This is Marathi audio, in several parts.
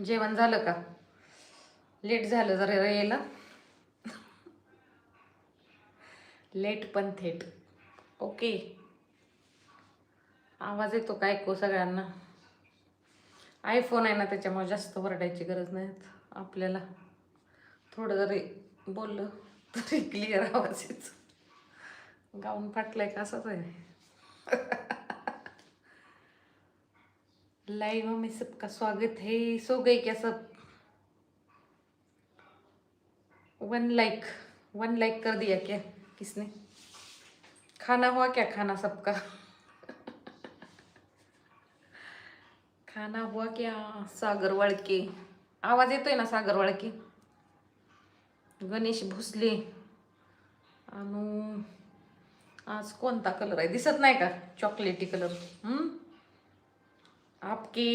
जेवण झालं का? लेट झालं जरा यायला. लेट पण थेट. ओके. आवाज येतो का ऐकू सगळ्यांना? आयफोन आहे ना त्याच्यामुळे जास्त वरडायची गरज नाही आपल्याला. थोडं जरी बोललं तरी क्लिअर आवाज येतो. गाऊन फाटलाय का असंच आहे लाइव में सबका स्वागत है सो गए क्या सब? वन लाइक वन लाइक कर दिया क्या किसने? खाना हुआ क्या खाना सबका? खाना हुआ क्या सागर वाळके आवाज येतोय ना सागर वाळके गणेश भोसले. आणि आज कोणता कलर आहे? दिसत नाही का? चॉकलेटी कलर हम्म? आपकी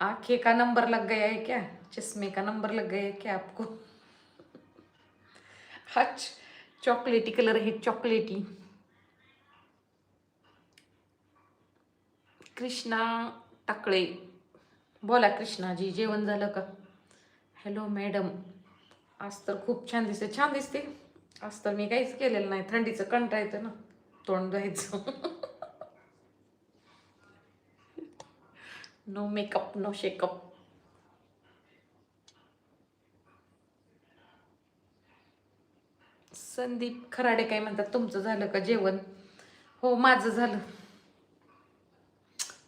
आंखें का नंबर लग गया है क्या? चश्मे का नंबर लग गया है क्या आपको? हच चॉकलेटी कलर है चॉकलेटी। कृष्णा टाकळे। बोला कृष्णाजी जेवण झालं का? हॅलो मॅडम आज तर खूप छान दिसते छान दिसते आज तर मी काहीच केलेलं नाही. थंडीचं कंटा येतं ना. तोंड धुवायचं. No makeup no shakeup Sandeep Kharade काय म्हणतात? तुमचं झालं का जेवण? हो माझं झालं.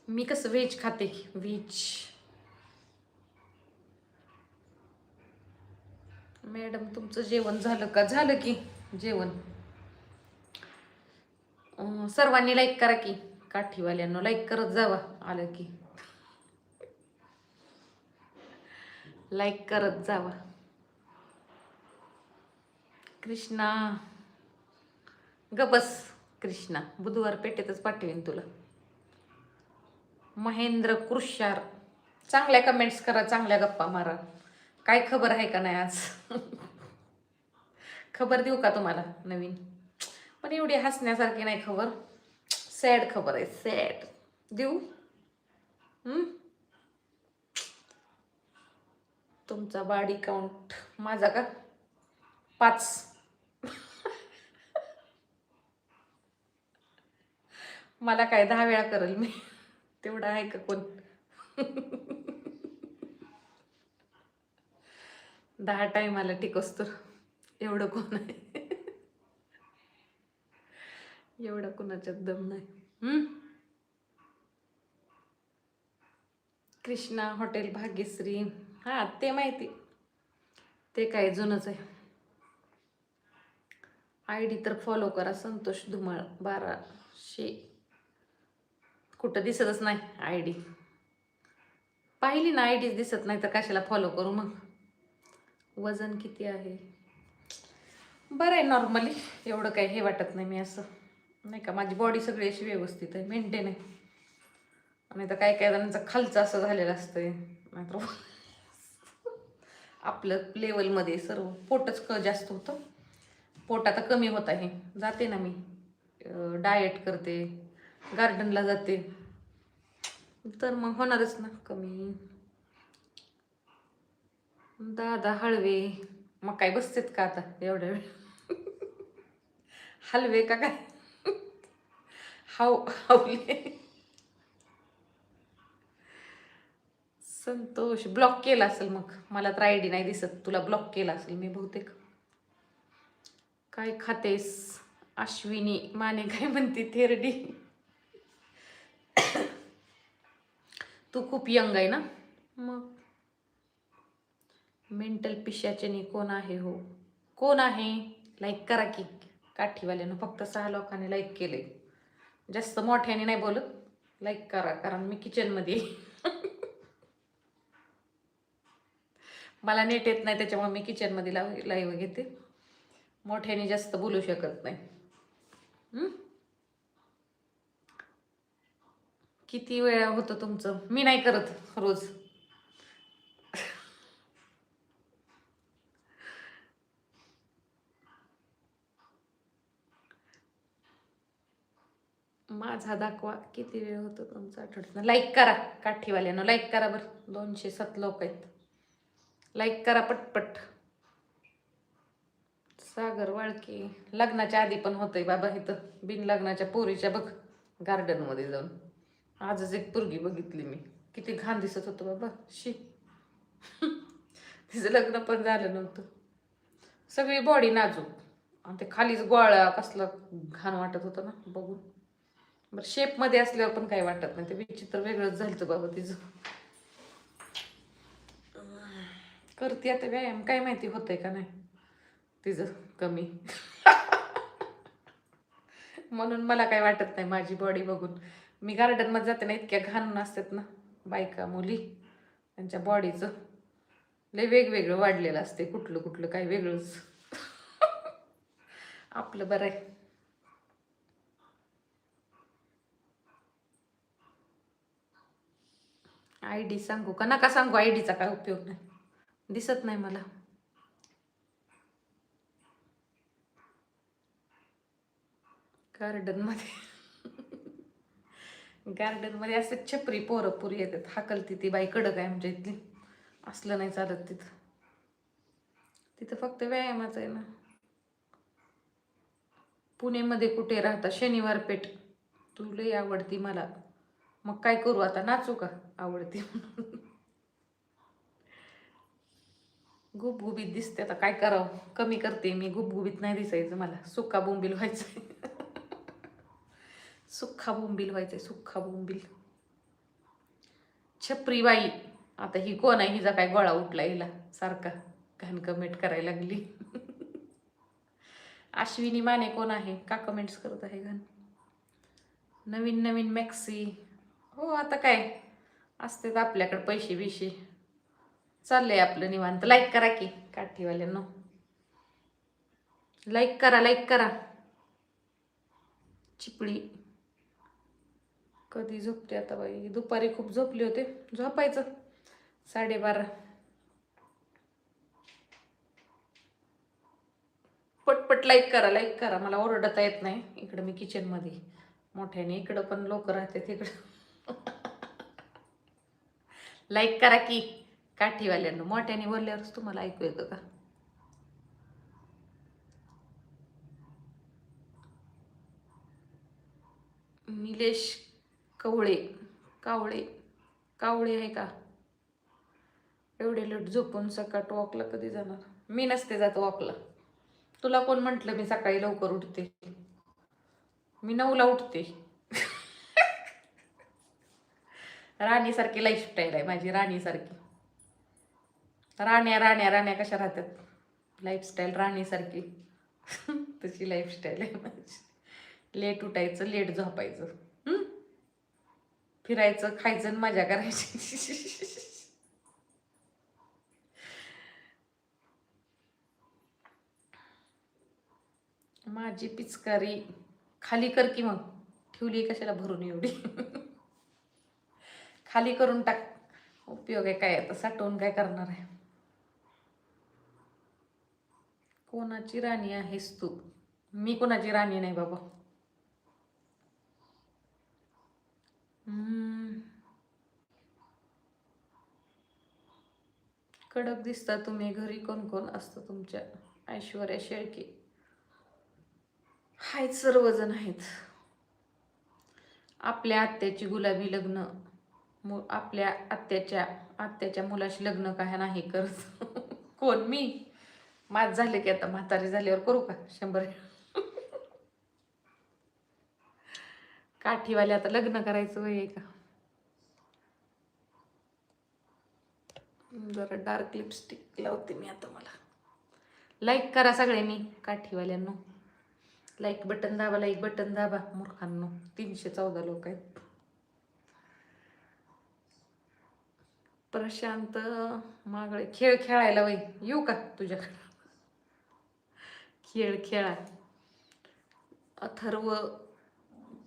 मी कसं व्हेज खाते. व्हेज. मॅडम तुमचं जेवण झालं का? झालं की जेवण. सर्वांनी लाईक करा की. काठीवाल्यांना लाईक करत जावा. आलं की. लाईक करत जावा. कृष्णा. गबस कृष्णा. बुधवार पेटेतच पाठवेन तुला. महेंद्र कृषार चांगल्या कमेंट्स करा चांगल्या गप्पा मारा. काय खबर आहे का नाही आज? खबर देऊ का तुम्हाला नवीन? पण एवढी हसण्यासारखी नाही खबर. सॅड खबर आहे सॅड देऊ हम्म? तुमचा बॉडी काउंट माझा का? पाच. मला काय दहा वेळा करेल मी? तेवढं आहे का कोण? दहा टाइम आला टिकोस तर. एवढं कोण आहे? एवढा कोणाच्यात दम नाही. कृष्णा हॉटेल भाग्यश्री. हां ते माहिती. ते काय जुनंच आहे. आय डी तर फॉलो करा संतोष धुमाळ बाराशे. कुठं दिसतच नाही आय डी. पाहिली ना आय डीच दिसत नाही तर कशाला फॉलो करू मग? वजन किती आहे? बरं आहे नॉर्मली एवढं काही हे वाटत नाही मी असं. नाही का माझी बॉडी सगळी अशी व्यवस्थित आहे मेंटेन आहे. नाही तर काय काय जणांचं खालचं असं झालेलं असतंय. नाहीतर आपलं लेवलमध्ये सर्व पोटच क जास्त होतं. पोट आता कमी होत आहे. जाते ना मी. डाएट करते. गार्डनला जाते. तर मग होणारच ना कमी. दादा हळवे मग काय बसतेत का आता एवढ्या वेळ? हलवे का काय? हाव हावले. संतोष ब्लॉक केला असेल मग. मला तर आय डी नाही दिसत. तुला ब्लॉक केला असेल मी बहुतेक. काय खातेस? अश्विनी माने काय म्हणते थेरडी? तू खूप यंग आहे ना? मग? मेंटल पिशाच्याने कोण आहे हो? कोण आहे? लाईक करा की. काठीवाल्यानं फक्त सहा लोकांनी लाईक केले जास्त मोठ्याने नाही बोलत. लाईक करा कारण मी किचनमध्ये मला नेट येत नाही त्याच्यामुळे मी किचनमध्ये लाव लाईव्ह घेते. मोठ्याने जास्त बोलू शकत नाही. किती वेळा होतं तुमचं? मी नाही करत रोज. माझा दाखवा किती वेळ होतो तुमचा आठवड्यात? लाईक करा काठीवाल्यानं. लाईक करा बरं. दोनशे सात लोक आहेत. लाईक करा पटपट. सागर वाळके लग्नाच्या आधी पण होतंय बाबा इथं. बिन लग्नाच्या पोरीच्या बघ गार्डनमध्ये जाऊन. आजच एक पोरगी बघितली मी. किती घाण दिसत होतं बाबा. शी. तिचं लग्न पण झालं नव्हतं. सगळी बॉडी नाजूक. आणि ते खालीच गोळा कसला घाण वाटत होतं ना बघून. बरं शेपमध्ये असल्यावर पण काही वाटत नाही. ते विचित्र वेगळंच झालं बाबा तिचं. करते आता व्यायाम. काय माहिती होतंय का नाही? तिचं कमी. म्हणून मला काय वाटत नाही माझी बॉडी बघून. मी गार्डनमध्ये जाते ना इतक्या घाणून असतात ना बायका मुली त्यांच्या बॉडीचं लय वेगवेगळं वाढलेलं असते कुठलं कुठलं काय वेगळंच. आपलं बरं आहे. आय डी सांगू का? नका सांगू आय डीचा काय उपयोग नाही. दिसत नाही मला. गार्डनमध्ये गार्डनमध्ये असं छपरी पोरं पुरी येतात. हाकलती ती बाई कडक आहे आमच्या इथली. असलं नाही चालत तिथं. तिथं फक्त व्यायामाचं आहे ना. पुणेमध्ये कुठे राहता? शनिवार पेठ. तू आवडती मला. मग काय करू आता? नाचू का? आवडती. म्हणून गुबगुबीत दिसते आता. काय करावं? कमी करते मी. गुबगुबीत नाही दिसायचं मला. सुक्का बोंबील व्हायचं सुक्खा बोंबील व्हायचंय. सुक्खा बोंबील. छपरी बाई आता ही कोण आहे? हिचा काय गोळा उठला हिला? सारखा घाण कमेंट करायला लागली. अश्विनी माने कोण आहे? का कमेंट्स करत आहे घाण नवीन नवीन मॅक्सी हो आता काय? असते आपल्याकडे पैसे बिशे चाललंय आपलं निवांत. लाईक करा की काठीवाल्यांनो. लाईक करा लाईक करा. चिपळी. कधी झोपते आता बाई? दुपारी खूप झोपले होते. झोपायचं. साडेबारा. पटपट लाईक करा लाईक करा. मला ओरडता येत नाही. इकडं मी किचनमध्ये मोठ्याने इकडं पण लोक राहतात तिकडं लाईक करा की. काठीवाल्यांना मोठ्याने बोलल्यावरच तुम्हाला ऐकू येतं का? निलेश कवळे कावळे कावळे आहे का? एवढे लेट झोपून सकाळ वॉकला कधी जाणार? मी नसते जात वॉकला तुला कोण म्हटलं मी सकाळी लवकर उठते? मी नऊला उठते. राणीसारखी लाईफस्टाईल आहे माझी राणीसारखी. राण्या राण्या राण्या कशा राहतात? लाईफस्टाईल राणीसारखी. तशी लाईफस्टाईल आहे माझी. लेट उठायचं लेट झोपायचं. फिरायचं खायचं आणि मजा करायची. माझी पिचकारी. खाली कर की मग. ठेवली कशाला भरून एवढी? खाली करून टाक. उपयोग आहे काय आता? साठवून काय करणार आहे? कोणाची राणी आहेस तू? मी कोणाची राणी नाही बाबा. कडक दिसता तुम्ही घरी कोण कोण असतं तुमच्या? ऐश्वर्या शेळके. आहेत सर्वजण आहेत. आपल्या आत्याची गुलाबी लग्न. मु आपल्या आत्याच्या आत्याच्या मुलाशी लग्न काय नाही करत? कोण? मी? माझ झाले की आता म्हातारी झाल्यावर करू का? शंभर. काठीवाले आता लग्न करायचं वय आहे का? जरा डार्क लिपस्टिक लावते मी आता मला. लाईक करा सगळ्यांनी काठीवाल्यांनो. लाईक बटन दाबा लाईक बटन दाबा मूर्खांनो. तीनशे चौदा लोक आहेत. प्रशांत मागळे खेळ खेळायला वय. येऊ का तुझ्याकडे? खेळ खेळा अथर्व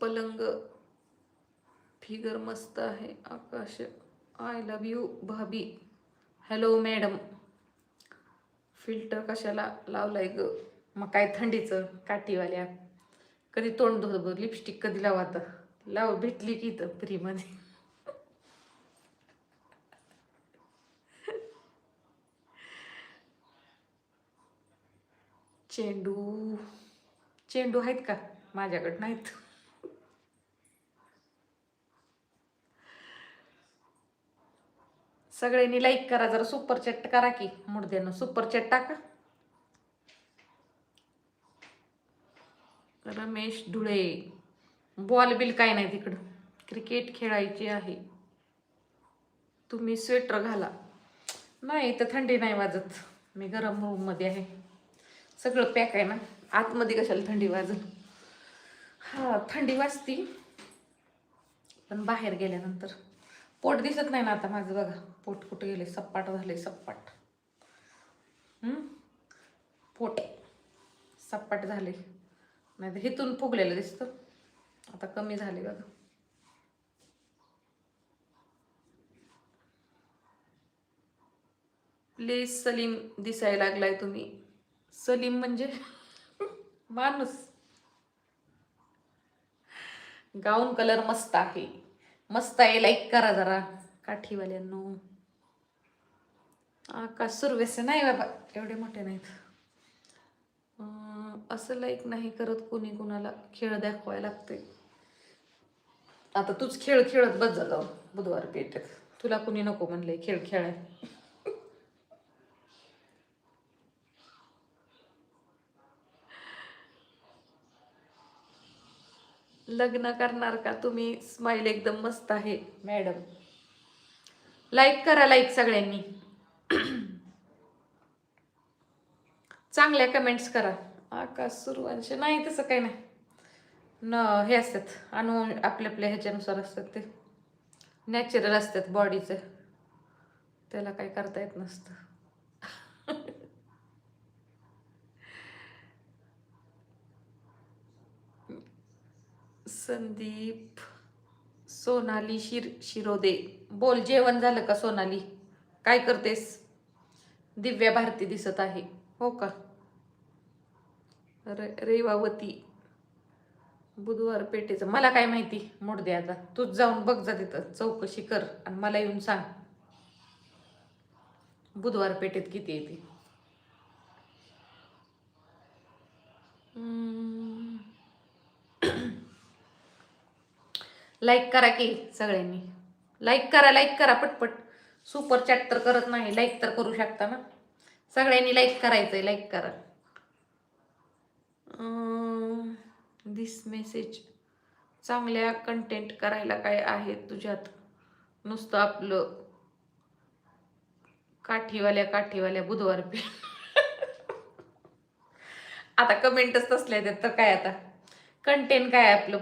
पलंग फिगर मस्त आहे. आकाश आय लव यू भाभी. हॅलो मॅडम फिल्टर कशाला लावलाय ग? मग काय थंडीचं काठीवाल्या. कधी तोंड धुत लिपस्टिक कधी लावा लाव भेटली की इथं फ्रीमध्ये चेंडू चेंडू आहेत का? माझ्याकडे नाहीत. सगळ्यांनी लाईक करा जरा सुपर चॅट करा की मुडद्यानं सुपर चॅट टाका. रमेश धुळे बॉल बिल काय नाही तिकडं. क्रिकेट खेळायची आहे. तुम्ही स्वेटर घाला. नाही तर थंडी नाही वाजत. मी गरम रूममध्ये आहे. सगळं पॅक आहे ना. आतमध्ये कशाला थंडी वाजून हा थंडी वाजती. पण बाहेर गेल्यानंतर पोट दिसत नाही ना आता माझं बघा. पोट कुठं गेले सपाट झाले सपाट. पोट सपाट झाले नाही तर हिथून फुगलेलं दिसतं. आता कमी झाले बघा. प्लीज सलीम दिसायला लागलाय तुम्ही. सलीम म्हणजे माणूस. गाऊन कलर मस्त आहे. मस्त आहे लाईक करा जरा. काठीवाल्यांनो. आकाश सुरवेसे नाही बाबा एवढे मोठे नाहीत. असं लाईक नाही करत कोणी कोणाला खेळ दाखवायला लागते आता तूच खेळ खेळत बस जा जाऊ बुधवार पेठेत. तुला कुणी नको म्हणलंय खेळ खेळाय. लग्न करणार का? तुम्ही स्माइल एकदम मस्त आहे मॅडम लाईक करा लाईक सगळ्यांनी. चांगल्या कमेंट्स करा. आकाश सुरुवांश नाही तसं काही नाही. न हे असतात अनु आपल्या आपल्या ह्याच्यानुसार असतात ते. नॅचरल असतात बॉडीचं त्याला काही करता येत नसतं. संदीप सोनाली शिर शिरोदे. बोल जेवण झालं का सोनाली? काय करतेस? दिव्या भारती दिसत आहे. हो का? रे रेवावती. बुधवार पेठेचं. मला काय माहिती? मोड दे आता. तूच जाऊन बघ जा तिथं. चौकशी कर आणि मला येऊन सांग. बुधवार पेठेत किती येते लाईक करा की सगळ्यांनी. लाईक करा लाईक करा पटपट. सुपर चॅट तर करत नाही. लाईक तर करू शकता ना? सगळ्यांनी लाईक करायचंय लाईक करा. दिस मेसेज चांगल्या कंटेंट करायला काय आहे तुझ्यात? नुसतं आपलं काठीवाल्या काठीवाल्या बुधवार पे. आता कमेंटच तसल्या आहेत तर काय आता? कंटेंट काय आहे आपलं?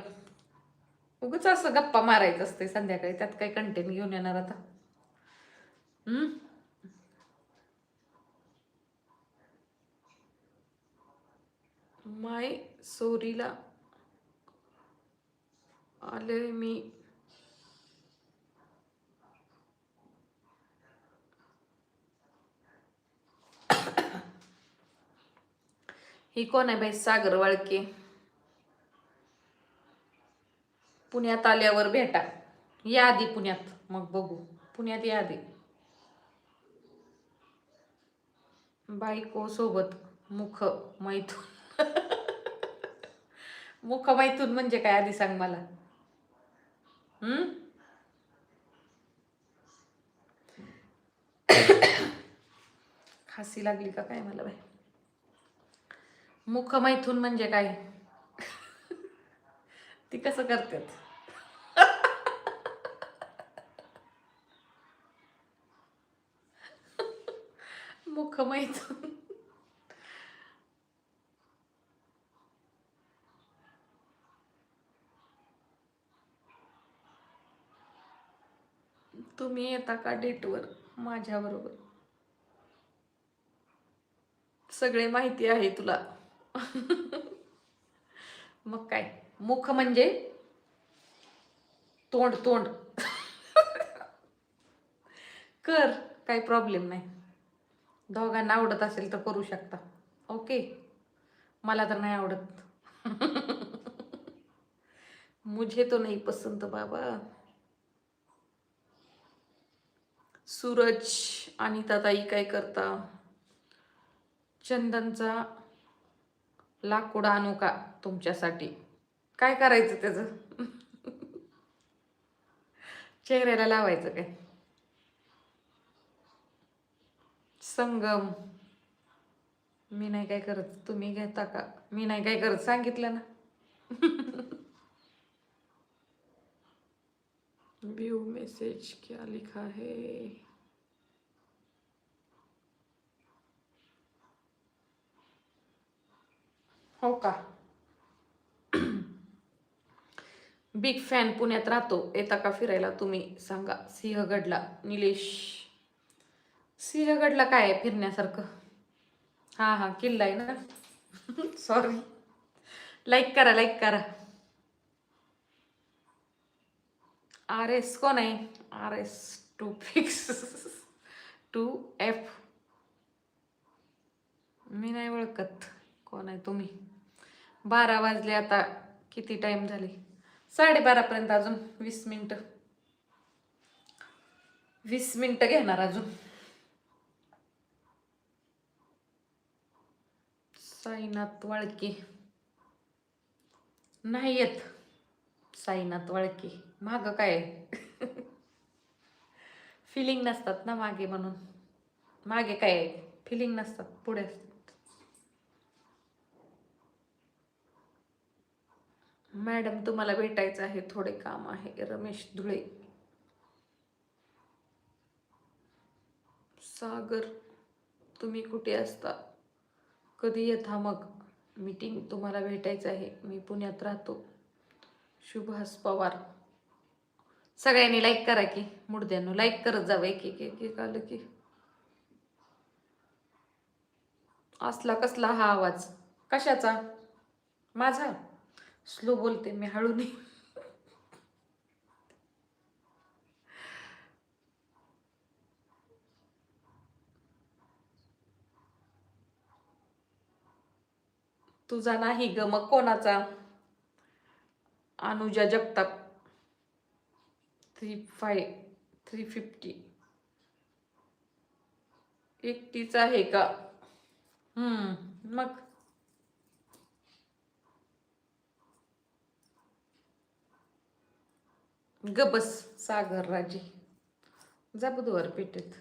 उगच असं गप्पा मारायचं असते संध्याकाळी. त्यात काही कंटेंट घेऊन येणार आता. हम्म? माय सोरीला आले मी. ही कोण आहे बाई? सागर वाळके. पुण्यात आल्यावर भेटा. या आधी पुण्यात. मग बघू. पुण्यात या आधी बायको सोबत मुख मैथून. मुख मैथून म्हणजे काय? आधी सांग मला. हम्म? खासी लागली का काय मला बाई? मुख मैथून म्हणजे काय? ती कसं करतात? मुख मैथून तुम्ही येता का डेटवर? माझ्याबरोबर. सगळे माहिती आहे तुला. मग काय? मुख म्हणजे? तोंड तोंड. कर काही प्रॉब्लेम नाही. दोघांना आवडत असेल तर करू शकता. ओके मला तर नाही आवडत. मुझे तो नाही पसंत बाबा. सूरज आणि ताई काय करता? चंदनचा लाकूड आणू का तुमच्यासाठी? काय करायचं त्याचं? चेहऱ्याला लावायचं काय? संगम. मी नाही काय करत. तुम्ही घेता का? मी नाही काय करत. सांगितलं ना. व्यू मेसेज क्या लिखा है? हो का? बिग फॅन पुण्यात राहतो. येता का फिरायला? तुम्ही सांगा. सिंहगडला. निलेश. सिंहगडला काय आहे फिरण्यासारखं? हां हां किल्ला आहे ना? सॉरी लाईक करा लाईक करा. आर एस कोण आहे? R S two fix two F मी नाही ओळखत कोण आहे तुम्ही. बारा वाजले आता. किती टाईम झाले? साडेबारापर्यंत अजून वीस मिनटं वीस मिनटं घेणार अजून. साईनाथ वाळके. नाही येत साईनाथ वाळके. माग काय? फिलिंग नसतात ना मागे म्हणून. मागे काय? फिलिंग नसतात. पुढे असतात. मॅडम तुम्हाला भेटायचं आहे. थोडे काम आहे. रमेश धुळे. सागर तुम्ही कुठे असता? कधी यथा मग मीटिंग तुम्हाला भेटायचं आहे. मी पुण्यात राहतो. शुभास पवार. सगळ्यांनी लाईक करा की मुडद्यानं लाईक करत जावं एक एक एक एक आलं की. असला कसला हा आवाज. कशाचा? माझा? स्लो बोलते मी हळू नाही. तुझा नाही ग मग कोणाचा? Anuja Jagtap. Three five three fifty एकटीच आहे का? हम्म मग? ग बस सागर राजे. जा बुधवार पेठेत.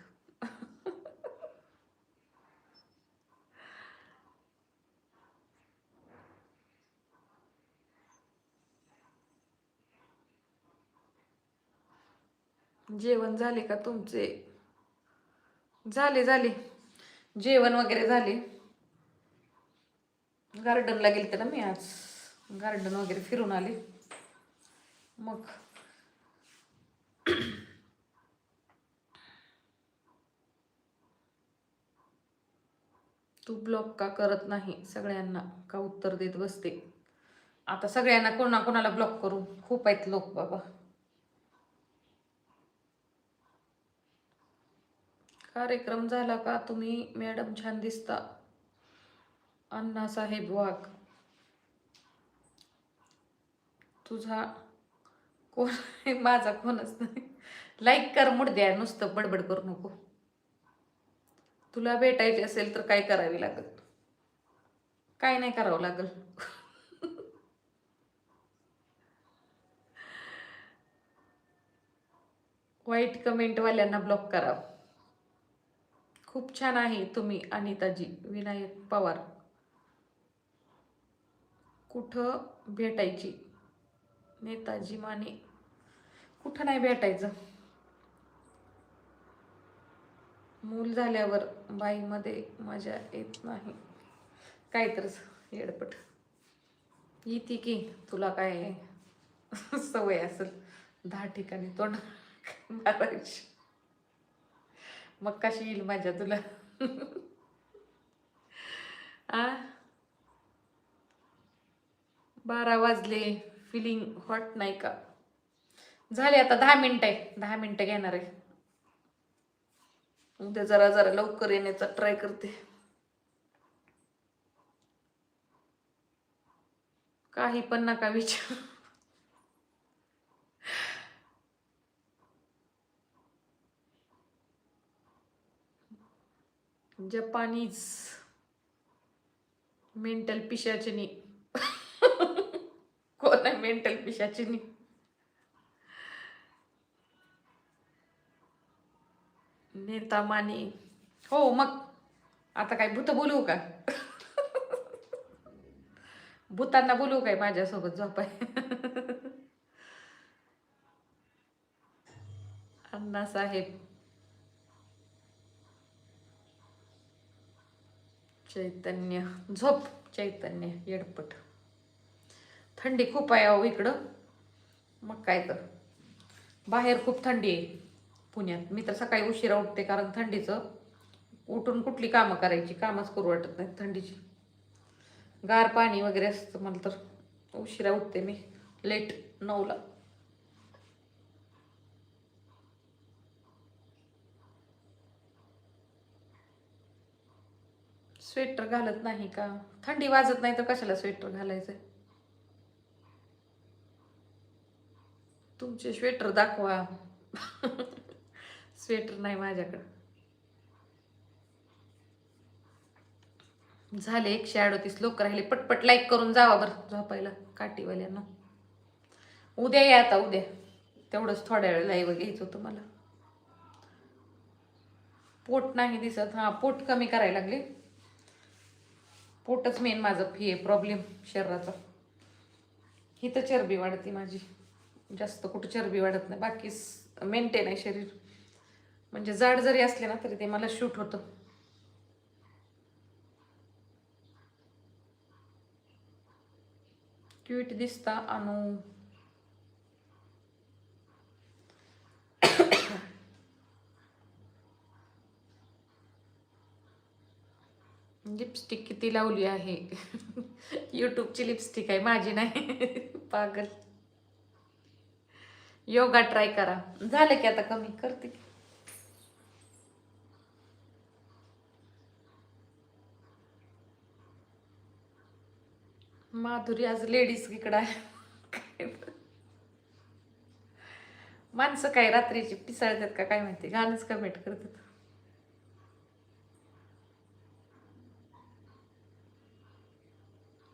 जेवण झाले का तुमचे? झाले झाले. जेवण वगैरे झाले. गार्डनला गेलते ना मी आज. गार्डन वगैरे फिरून आले. मग. तू ब्लॉक का करत नाही? सगळ्यांना का उत्तर देत बसते? आता सगळ्यांना कोणा कोणाला ब्लॉक करू? खूप आहेत लोक बाबा. कार्यक्रम झाला का? तुम्ही मॅडम छान दिसता. अण्णासाहेब वाघ. तुझा कोण? माझा कोणच नाही. लाईक कर मुडद्या नुसतं बडबड करू नको. तुला भेटायचे असेल तर काय करावी लागल? काय नाही करावं लागल. वाईट कमेंटवाल्यांना ब्लॉक करावं. खूप छान आहे तुम्ही अनिताजी विनायक पवार. कुठं भेटायची? नेताजी माने. कुठं नाही भेटायचं? मूल झाल्यावर बाईमध्ये मजा येत नाही. काय तर येडपट. येते की तुला काय सवय असेल दहा ठिकाणी तोंड मारायची. मग कशी येईल माझ्या तुला? आ? बारा वाजले. फिलिंग हॉट नाही का? झाले आता दहा मिनिटं आहे. दहा मिनिटं घेणार आहे. उद्या जरा जरा लवकर येण्याचा ट्राय करते. काही पण नका विचार. जपानीज मेंटल पिशाचिनी. कोण आहे मेंटल पिशाचिनी? नेता माने. हो मग. आता काय भूत बोलू का? भूतांना बोलू काय माझ्यासोबत? झोपाय. अण्णासाहेब. चैतन्य झोप चैतन्य येडपट. थंडी खूप आहे अहो इकडं. मग काय तर. बाहेर खूप थंडी आहे पुण्यात. मी तर सकाळी उशिरा उठते कारण थंडीचं. उठून कुठली कामं करायची? कामच करू वाटत नाही थंडीची. गार पाणी वगैरे असतं मला तर. उशिरा उठते मी. लेट नऊला. स्वेटर घालत नाही का? थंडी वाजत नाही तर कशाला स्वेटर घालायचं तुमचे स्वेटर दाखवा. स्वेटर नाही माझ्याकडं. झाले एकशे अडतीस लोक राहिले. पटपट लाईक करून जावा बरं झोपायला काठीवाल्यांना. उद्या या आता उद्या. तेवढंच थोड्या वेळ लाईव्ह घ्यायचं होतं मला पोट नाही दिसत हां पोट कमी करायला लागले. पोटच मेन माझं फी आहे प्रॉब्लेम शरीराचा. ही तर चरबी वाढते माझी. जास्त कुठं चरबी वाढत नाही. बाकी मेंटेन आहे शरीर. म्हणजे जाड जरी असले ना तरी ते मला शूट होतं. क्यूट दिसता अनु. लिपस्टिक किती लावली आहे? यूट्यूबची लिपस्टिक आहे माझी नाही. पागल. योगा ट्राय करा. झालं की आता कमी करते की. माधुरी आज लेडीज इकडं आहे. माणसं काय रात्रीची पिसाळतात का काय माहिती? गाणंच कमेंट करतात.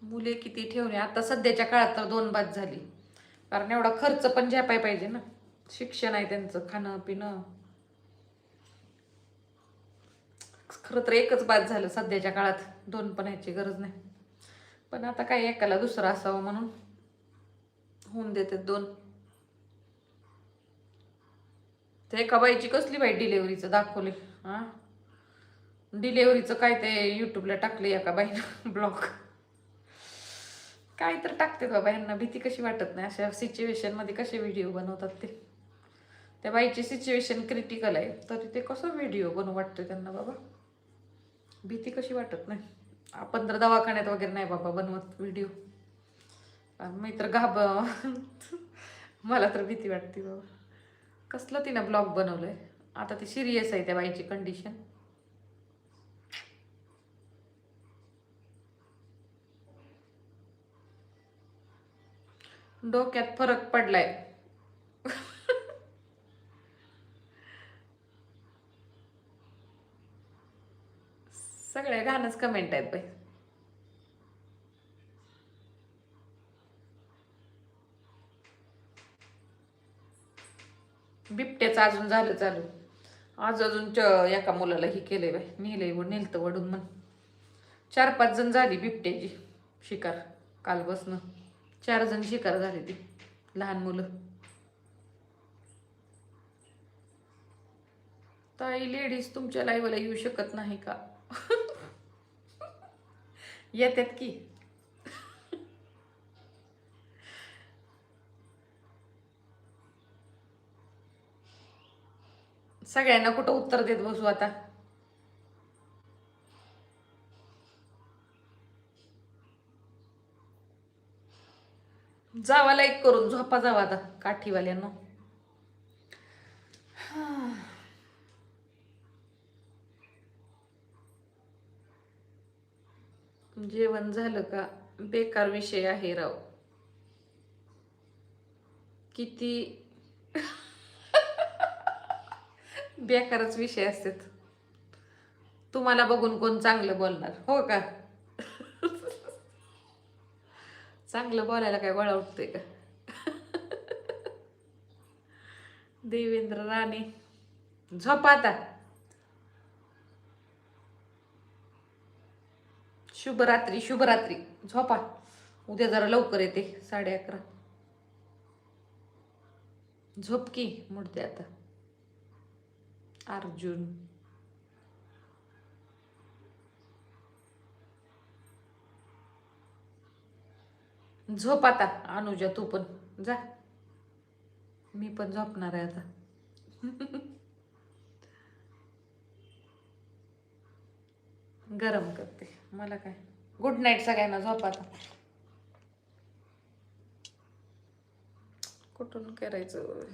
मुले किती ठेवणे आता सध्याच्या काळात तर दोन बाद झाली. कारण एवढा खर्च पण झेपाय पाहिजे ना. शिक्षण आहे त्यांचं खाणं पिणं. खरं तर एकच बाद झालं सध्याच्या काळात. दोन पण ह्याची गरज नाही. पण आता काय एकाला दुसरं असावं म्हणून? होऊन देते दोन. ते एका बाईची कसली बाई डिलेवरीचं दाखवले? हा? डिलेवरीचं काय ते युट्यूबला टाकले एका बाईनं ब्लॉग. काय तर टाकते बाबा यांना भीती कशी वाटत नाही. अशा सिच्युएशनमध्ये कसे व्हिडिओ बनवतात ते? त्या बाईची सिच्युएशन क्रिटिकल आहे. तरी ते कसं व्हिडिओ बनवू वाटतं त्यांना बाबा? भीती कशी वाटत नाही. आपण तर दवाखान्यात वगैरे नाही बाबा बनवत व्हिडिओ मी तर घाब मला तर भीती वाटते बाबा. कसलं तिनं ब्लॉग बनवलंय? आता ती सिरियस आहे त्या बाईची कंडिशन डोक्यात फरक पडलाय. सगळ्या घाणच कमेंट आहेत बाई. बिबट्याचं अजून झालं चालू. आज अजून च- एका मुलाला ही केलंय बाई. नेलंय व नेलतं वडून म्हण. चार पाच जण झाली बिबट्याची शिकार काल बसणं चार जण शिकार झाले ती लहान मुलं. ताई लेडीज तुमच्या लाईव्हला येऊ शकत नाही का? येतात की. सगळ्यांना कुठं उत्तर देत बसू आता? जावा लाईक करून झोपा जावा आता काठीवाल्यांना. जेवण झालं का? बेकार विषय आहे राव. किती बेकारच विषय असतात. तुम्हाला बघून कोण चांगलं बोलणार हो का? चांगलं बोलायला काय गोळा उठतोय का? देवेंद्र राणे झोपा आता. शुभरात्री शुभरात्री. झोपा. उद्या जरा लवकर येते साडे अकरा. झोपकी मुडते आता. अर्जुन. झोप आता. अनुजा तू पण. जा. मी पण झोपणार आहे आता. गरम करते. मला काय? गुड नाईट सगळ्यांना. झोप आता. कुठून करायचं?